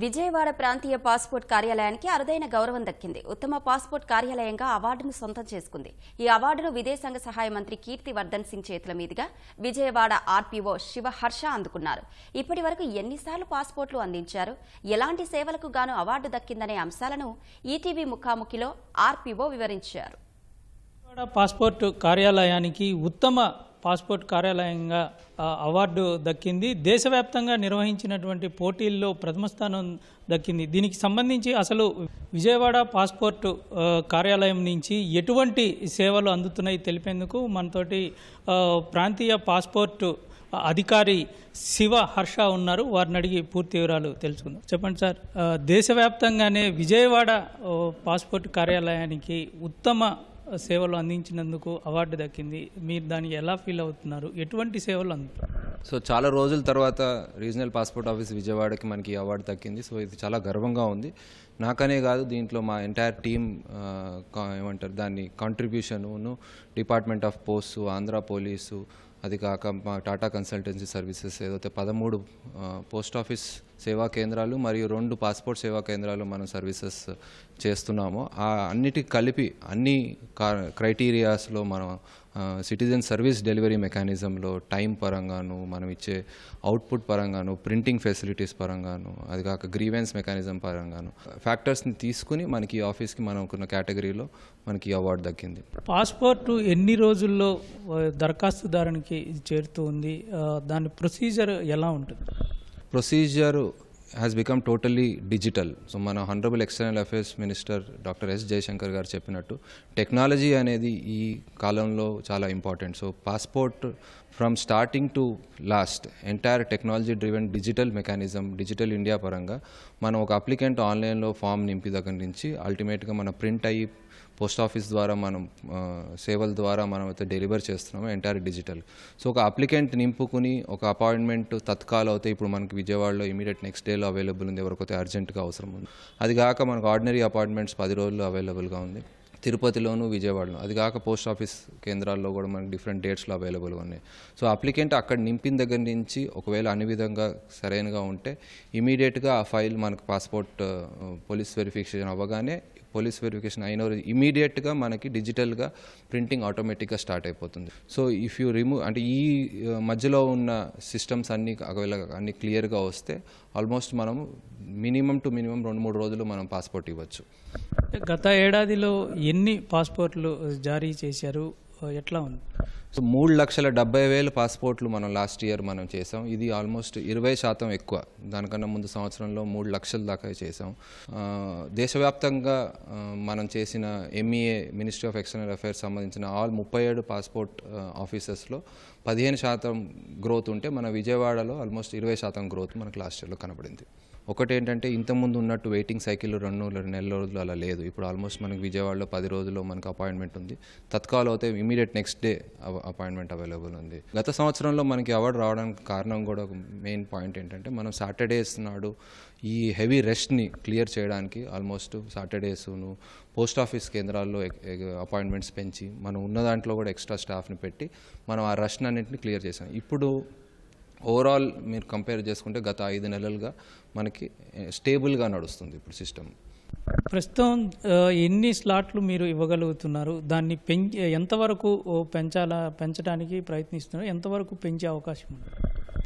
విజయవాడ ప్రాంతీయ పాస్పోర్ట్ కార్యాలయానికి అరుదైన గౌరవం దక్కింది. ఉత్తమ పాస్పోర్ట్ కార్యాలయంగా అవార్డును సొంతం చేసుకుంది. ఈ అవార్డును విదేశాంగ సహాయ మంత్రి కీర్తి వర్ధన్ సింగ్ చేతుల మీదుగా విజయవాడ ఆర్పీఓ శివ హర్ష అందుకున్నారు. ఇప్పటి వరకు ఎన్నిసార్లు పాస్పోర్ట్లు అందించారు? ఎలాంటి సేవలకు గాను అవార్డు దక్కిందనే అంశాలను ఈటీవీ ముఖాముఖిలో ఆర్పీఓ వివరించారు. పాస్పోర్ట్ కార్యాలయానికి ఉత్తమ పాస్పోర్ట్ కార్యాలయంగా అవార్డు దక్కింది. దేశవ్యాప్తంగా నిర్వహించినటువంటి పోటీల్లో ప్రథమ స్థానం దక్కింది. దీనికి సంబంధించి అసలు విజయవాడ పాస్పోర్ట్ కార్యాలయం నుంచి ఎటువంటి సేవలు అందుతున్నాయి తెలిపేందుకు మనతోటి ప్రాంతీయ పాస్పోర్ట్ అధికారి శివ హర్ష ఉన్నారు. వారిని అడిగి పూర్తి వివరాలు తెలుసుకుందాం. చెప్పండి సార్ దేశవ్యాప్తంగానే విజయవాడ పాస్పోర్ట్ కార్యాలయానికి ఉత్తమ సేవలు అందించినందుకు అవార్డు దక్కింది. మీరు దానికి ఎలా ఫీల్ అవుతున్నారు? ఎటువంటి సేవలు అందుతారు? సో చాలా రోజుల తర్వాత రీజనల్ పాస్పోర్ట్ ఆఫీస్ విజయవాడకి మనకి ఈ అవార్డు దక్కింది. సో ఇది చాలా గర్వంగా ఉంది. నాకనే కాదు దీంట్లో మా ఎంటైర్ టీమ్ ఏమంటారు దాన్ని contribution department of post Andhra police అది కాక మా టాటా కన్సల్టెన్సీ సర్వీసెస్ ఏదైతే పదమూడు పోస్ట్ ఆఫీస్ సేవా కేంద్రాలు మరియు రెండు పాస్పోర్ట్ సేవా కేంద్రాలు మనం సర్వీసెస్ చేస్తున్నాము. ఆ అన్నిటికి కలిపి అన్ని క్రైటీరియాస్లో మనం సిటిజన్ సర్వీస్ డెలివరీ మెకానిజంలో టైం పరంగాను మనం ఇచ్చే అవుట్పుట్ పరంగాను ప్రింటింగ్ ఫెసిలిటీస్ పరంగాను అది కాక గ్రీవెన్స్ మెకానిజం పరంగాను ఫ్యాక్టర్స్ని తీసుకుని మనకి ఆఫీస్కి ఆఫీస్కి మనకున్న కేటగిరీలో మనకి అవార్డు దక్కింది. పాస్పోర్ట్ ఎన్ని రోజుల్లో దరఖాస్తుదారునికి ఇది దాని ప్రొసీజర్ ఎలా ఉంటుంది? Procedure has become totally digital so మన honourable external affairs minister doctor S Jaishankar గారు చెప్పినట్టు టెక్నాలజీ అనేది ఈ కాలంలో చాలా important so passport from starting to last entire technology driven digital mechanism digital India పరంగా మనం ఒక అప్లికెంట్ ఆన్లైన్లో ఫామ్ నింపి దగ్గర నుంచి అల్టిమేట్గా మన ప్రింట్ అయ్యి పోస్ట్ ఆఫీస్ ద్వారా మనం సేవల ద్వారా మనం అయితే డెలివర్ చేస్తున్నాము ఎంటైర్ డిజిటల్ సో ఒక అప్లికెంట్ నింపుకుని ఒక అపాయింట్మెంట్ తత్కాల్ అయితే ఇప్పుడు మనకి విజయవాడలో ఇమీడియట్ నెక్స్ట్ డే డేలో అవైలబుల్ ఉంది ఎవరికైతే అర్జెంటుగా అవసరం ఉంది. అది కాక మనకు ఆర్డినరీ అపార్ట్మెంట్స్ పది రోజులు అవైలబుల్గా ఉంది. తిరుపతిలోను విజయవాడలో. అది కాక పోస్ట్ ఆఫీస్ కేంద్రాల్లో కూడా మనకి డిఫరెంట్ డేట్స్లో అవైలబుల్గా ఉన్నాయి. సో అప్లికెంట్ అక్కడ నింపిన దగ్గర నుంచి ఒకవేళ అన్ని విధంగా సరైనగా ఉంటే ఇమీడియట్గా ఆ ఫైల్ మనకు పాస్పోర్ట్ పోలీస్ వెరిఫికేషన్ అవ్వగానే పోలీస్ వెరిఫికేషన్ అయిన ఇమీడియట్గా మనకి డిజిటల్గా ప్రింటింగ్ ఆటోమేటిక్గా స్టార్ట్ అయిపోతుంది. సో ఇఫ్ యూ రిమూవ్ అంటే ఈ మధ్యలో ఉన్న సిస్టమ్స్ అన్ని ఒకవేళ అన్ని క్లియర్గా వస్తే ఆల్మోస్ట్ మనం మినిమం టు మినిమం రెండు మూడు రోజులు మనం పాస్పోర్ట్ ఇవ్వచ్చు. గత ఏడాదిలో ఎన్ని పాస్పోర్ట్లు జారీ చేశారు? ఎట్లా ఉంది? సో మూడు లక్షల డెబ్బై వేలు పాస్పోర్ట్లు మనం లాస్ట్ ఇయర్ మనం చేసాం. ఇది ఆల్మోస్ట్ ఇరవై శాతం ఎక్కువ. దానికన్నా ముందు సంవత్సరంలో మూడు లక్షల దాకా చేసాం. దేశవ్యాప్తంగా మనం చేసిన MEA ministry of external affairs సంబంధించిన ఆల్ ముప్పై ఏడు పాస్పోర్ట్ ఆఫీసెస్లో పదిహేను శాతం గ్రోత్ ఉంటే మన విజయవాడలో ఆల్మోస్ట్ ఇరవై శాతం గ్రోత్ మనకు లాస్ట్ ఇయర్లో కనబడింది. ఒకటి ఏంటంటే ఇంతకుముందు ఉన్నట్టు వెయిటింగ్ సైకిల్ రెండు నెల రోజులు అలా లేదు. ఇప్పుడు ఆల్మోస్ట్ మనకి విజయవాడలో పది రోజుల్లో మనకు అపాయింట్మెంట్ ఉంది. తత్కాల్ అయితే immediate next day appointment available ఉంది. గత సంవత్సరంలో మనకి అవార్డు రావడానికి కారణం కూడా ఒక మెయిన్ పాయింట్ ఏంటంటే మనం సాటర్డేస్ నాడు ఈ హెవీ రెస్ట్ని క్లియర్ చేయడానికి ఆల్మోస్ట్ సాటర్డేస్ను పోస్ట్ ఆఫీస్ కేంద్రాల్లో అపాయింట్మెంట్స్ పెంచి మనం ఉన్న దాంట్లో కూడా ఎక్స్ట్రా స్టాఫ్ని పెట్టి మనం ఆ రష్ని అన్నింటిని క్లియర్ చేసాం. ఇప్పుడు ఓవరాల్ మీరు కంపేర్ చేసుకుంటే గత ఐదు నెలలుగా మనకి eh, స్టేబుల్గా నడుస్తుంది ఇప్పుడు సిస్టమ్ ప్రస్తుతం ఎన్ని స్లాట్లు మీరు ఇవ్వగలుగుతున్నారు? దాన్ని పెంచి ఎంతవరకు పెంచాలా పెంచడానికి ప్రయత్నిస్తున్నారు? ఎంతవరకు పెంచే అవకాశం ఉంది?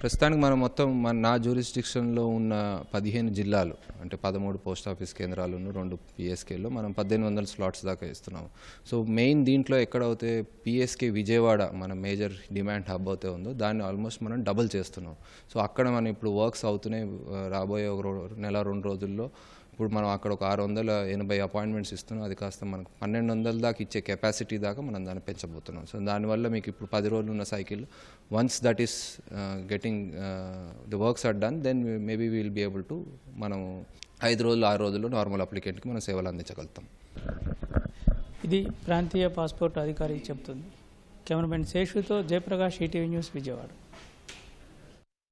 ప్రస్తుతానికి మనం మొత్తం మన నా జ్యూరిస్డిక్షన్లో ఉన్న పదిహేను జిల్లాలు అంటే పదమూడు పోస్ట్ ఆఫీస్ కేంద్రాలను రెండు పిఎస్కేలో మనం పద్దెనిమిది వందల స్లాట్స్ దాకా ఇస్తున్నాము. సో మెయిన్ దీంట్లో ఎక్కడైతే పిఎస్కే విజయవాడ మన మేజర్ డిమాండ్ హబ్ అయితే ఉందో దాన్ని ఆల్మోస్ట్ మనం డబుల్ చేస్తున్నాం. సో అక్కడ మనం ఇప్పుడు వర్క్స్ అవుతూనే రాబోయే ఒక నెల రెండు రోజుల్లో. ఇప్పుడు మనం అక్కడ ఒక ఆరు వందల ఎనభై అపాయింట్మెంట్స్ ఇస్తున్నాం అది కాస్త మనకు పన్నెండు వందల దాకా ఇచ్చే కెపాసిటీ దాకా మనం దాన్ని పెంచబోతున్నాం. సో దానివల్ల మీకు ఇప్పుడు పది రోజులు ఉన్న cycle once that is getting the works are done then maybe will be able to మనం ఐదు రోజులు ఆరు రోజుల్లో నార్మల్ అప్లికెంట్కి మనం సేవలు అందించగలుగుతాం. ఇది ప్రాంతీయ పాస్పోర్ట్ అధికారి చెప్తుంది. కెమెరామెన్ శేషుతో జయప్రకాష్ ఈటీవీ న్యూస్ విజయవాడ.